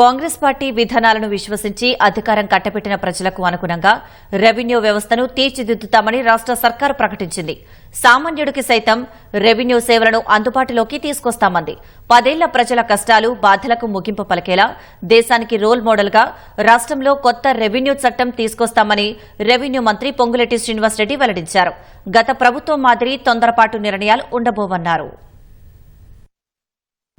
Congress party విధానాలను విశ్వసించి అధికారం కట్టబెట్టిన ప్రజలకు అనుగుణంగా రెవెన్యూ వ్యవస్థను తీర్చిదిద్దుతామని రాష్ట సర్కారు ప్రకటించింది. సామాన్యుడికి సైతం రెవెన్యూ సేవలను అందుబాటులోకి తీసుకొస్తామంది. పదేళ్ళ ప్రజల కష్టాలు బాధలకు ముగింపు పలికేలా దేశానికి రోల్ మోడల్గా రాష్ట్రంలో కొత్త రెవెన్యూ చట్టం తీసుకొస్తామని రెవెన్యూ మంత్రి పొంగులెట్టి శ్రీనివాసరెడ్డి వెల్లడించారు. గత ప్రభుత్వం మాదిరి తొందరపాటు నిర్ణయాలు ఉండబోవన్నారు.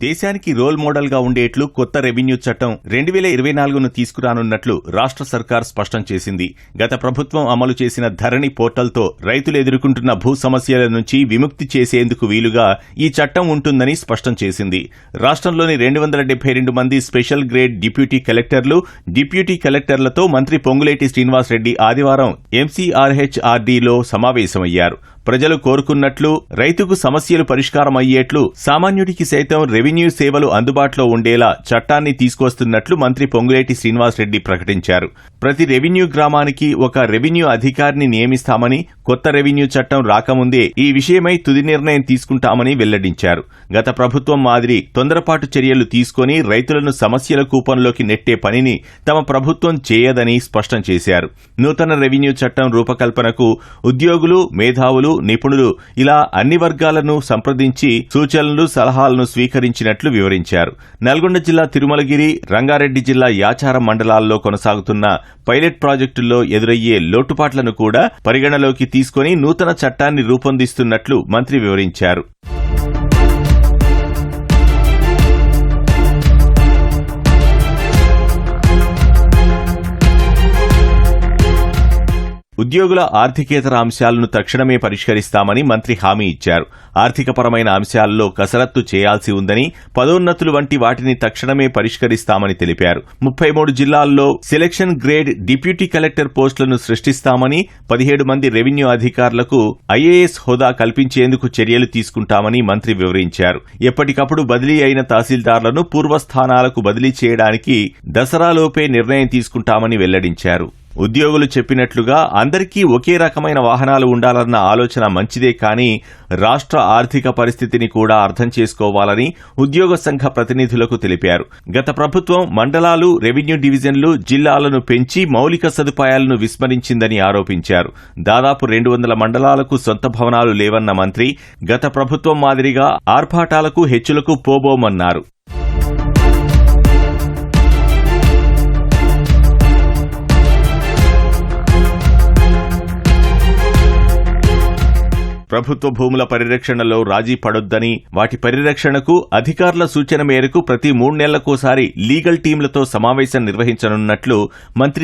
దేశానికి రోల్ మోడల్గా ఉండేట్లు కొత్త రెవెన్యూ చట్టం రెండు వేల ఇరవై నాలుగును తీసుకురానున్నట్లు రాష్ట్ర సర్కార్ స్పష్టం చేసింది. గత ప్రభుత్వం అమలు చేసిన ధరణి పోర్టల్తో రైతులు ఎదుర్కొంటున్న భూ సమస్యల నుంచి విముక్తి చేసేందుకు వీలుగా ఈ చట్టం ఉంటుందని స్పష్టం చేసింది. రాష్ట్రంలోని రెండు వందల డెబ్బై రెండు మంది స్పెషల్ గ్రేడ్ డిప్యూటీ కలెక్టర్లు డిప్యూటీ కలెక్టర్లతో మంత్రి పొంగులేటి శ్రీనివాసరెడ్డి ఆదివారం ఎంసీఆర్హెచ్ఆర్డీలో సమావేశమయ్యారు. ప్రజలు కోరుకున్నట్లు రైతుకు సమస్యలు పరిష్కారం అయ్యేట్లు సామాన్యుడికి సైతం రెవెన్యూ సేవలు అందుబాటులో ఉండేలా చట్టాన్ని తీసుకొస్తున్నట్లు మంత్రి పొంగులేటి శ్రీనివాసరెడ్డి ప్రకటించారు. ప్రతి రెవెన్యూ గ్రామానికి ఒక రెవెన్యూ అధికారిని నియమిస్తామని కొత్త రెవెన్యూ చట్టం రాకముందే ఈ విషయమై తుది నిర్ణయం తీసుకుంటామని వెల్లడించారు. గత ప్రభుత్వం మాదిరి తొందరపాటు చర్యలు తీసుకొని రైతులను సమస్యల కూపంలోకి నెట్టే పనిని తమ ప్రభుత్వం చేయదని స్పష్టం చేశారు. నూతన రెవెన్యూ చట్టం రూపకల్పనకు ఉద్యోగులు మేధావులు నిపుణులు ఇలా అన్ని వర్గాలను సంప్రదించి సూచనలు సలహాలను స్వీకరించినట్లు వివరించారు. నల్గొండ జిల్లా తిరుమలగిరి రంగారెడ్డి జిల్లా యాచారం మండలాల్లో కొనసాగుతున్న పైలట్ ప్రాజెక్టుల్లో ఎదురయ్యే లోటుపాట్లను కూడా పరిగణలోకి తీసుకుని నూతన చట్టాన్ని రూపొందిస్తున్నట్లు మంత్రి వివరించారు. ఉద్యోగుల ఆర్థికేతర అంశాలను తక్షణమే పరిష్కరిస్తామని మంత్రి హామీ ఇచ్చారు. ఆర్థికపరమైన అంశాల్లో కసరత్తు చేయాల్సి ఉందని పదోన్నతులు వంటి వాటిని తక్షణమే పరిష్కరిస్తామని తెలిపారు. ముప్పై మూడు జిల్లాల్లో సెలక్షన్ గ్రేడ్ డిప్యూటీ కలెక్టర్ పోస్టులను సృష్టిస్తామని పదిహేడు మంది రెవెన్యూ అధికారులకు ఐఏఎస్ హోదా కల్పించేందుకు చర్యలు తీసుకుంటామని మంత్రి వివరించారు. ఎప్పటికప్పుడు బదిలీ అయిన తహసీల్దార్లను పూర్వస్థానాలకు బదిలీ చేయడానికి దసరాలోపే నిర్ణయం తీసుకుంటామని వెల్లడించారు. ఉద్యోగులు చెప్పినట్లుగా అందరికీ ఒకే రకమైన వాహనాలు ఉండాలన్న ఆలోచన మంచిదే కానీ రాష్ట్ర ఆర్థిక పరిస్థితిని కూడా అర్థం చేసుకోవాలని ఉద్యోగ సంఘ ప్రతినిధులకు తెలిపారు. గత ప్రభుత్వం మండలాలు రెవెన్యూ డివిజన్లు జిల్లాలను పెంచి మౌలిక సదుపాయాలను విస్మరించిందని ఆరోపించారు. దాదాపు రెండు వందల మండలాలకు సొంత భవనాలు లేవన్న మంత్రి గత ప్రభుత్వం మాదిరిగా ఆర్భాటాలకు హెచ్చులకు పోబోమన్నారు. ప్రభుత్వ భూముల పరిరక్షణలో రాజీ పడొద్దని వాటి పరిరక్షణకు అధికారుల సూచన మేరకు ప్రతి మూడు నెలలకోసారి లీగల్ టీంలతో సమావేశం నిర్వహించనున్నట్లు మంత్రి